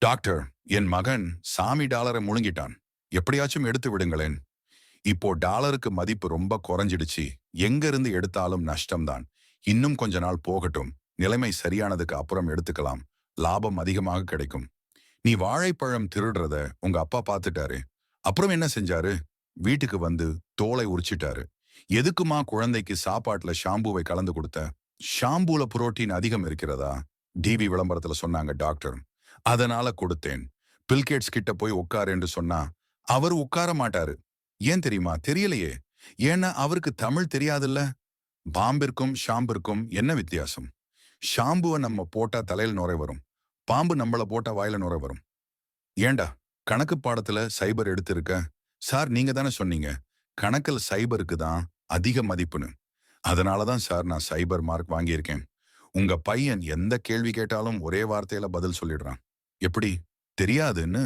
Doctor என் மகன் சாமி டாலரை முழுங்கிட்டான். எப்படியாச்சும் எடுத்து விடுங்களேன். இப்போ டாலருக்கு மதிப்பு ரொம்ப குறைஞ்சிடுச்சு. எங்க இருந்து எடுத்தாலும் நஷ்டம்தான். இன்னும் கொஞ்ச நாள் போகட்டும். நிலைமை சரியானதுக்கு அப்புறம் எடுத்துக்கலாம். லாபம் அதிகமாக கிடைக்கும். நீ வாழைப்பழம் திருடுறத உங்க அப்பா பார்த்துட்டாரு. அப்புறம் என்ன செஞ்சாரு? வீட்டுக்கு வந்து தோலை உரிச்சிட்டாரு. எதுக்குமா குழந்தைக்கு சாப்பாட்டுல ஷாம்புவை கலந்து கொடுத்த? ஷாம்பூல புரோட்டீன் அதிகம் இருக்கிறதா? டிவி விளம்பரத்துல சொன்னாங்க டாக்டர். அதனால கொடுத்தேன். பில்கேட்ஸ் கிட்ட போய் உட்கார் என்று சொன்னா அவர் உட்கார மாட்டாரு. ஏன் தெரியுமா? தெரியலையே. ஏன்னா அவருக்கு தமிழ் தெரியாதுல்ல. பாம்பிற்கும் ஷாம்பிற்கும் என்ன வித்தியாசம்? ஷாம்புவை நம்ம போட்டா தலையில் நுரை வரும். பாம்பு நம்மள போட்டா வாயில நுரை வரும். ஏண்டா கணக்கு பாடத்துல சைபர் எடுத்திருக்க? சார் நீங்க தானே சொன்னீங்க. கணக்கில் சைபருக்கு தான் அதிக மதிப்புன்னு. அதனால தான் சார் நான் சைபர் மார்க் வாங்கியிருக்கேன். உங்க பையன் எந்த கேள்வி கேட்டாலும் ஒரே வார்த்தையில பதில் சொல்லிடுறான். எப்படி தெரியாதுன்னு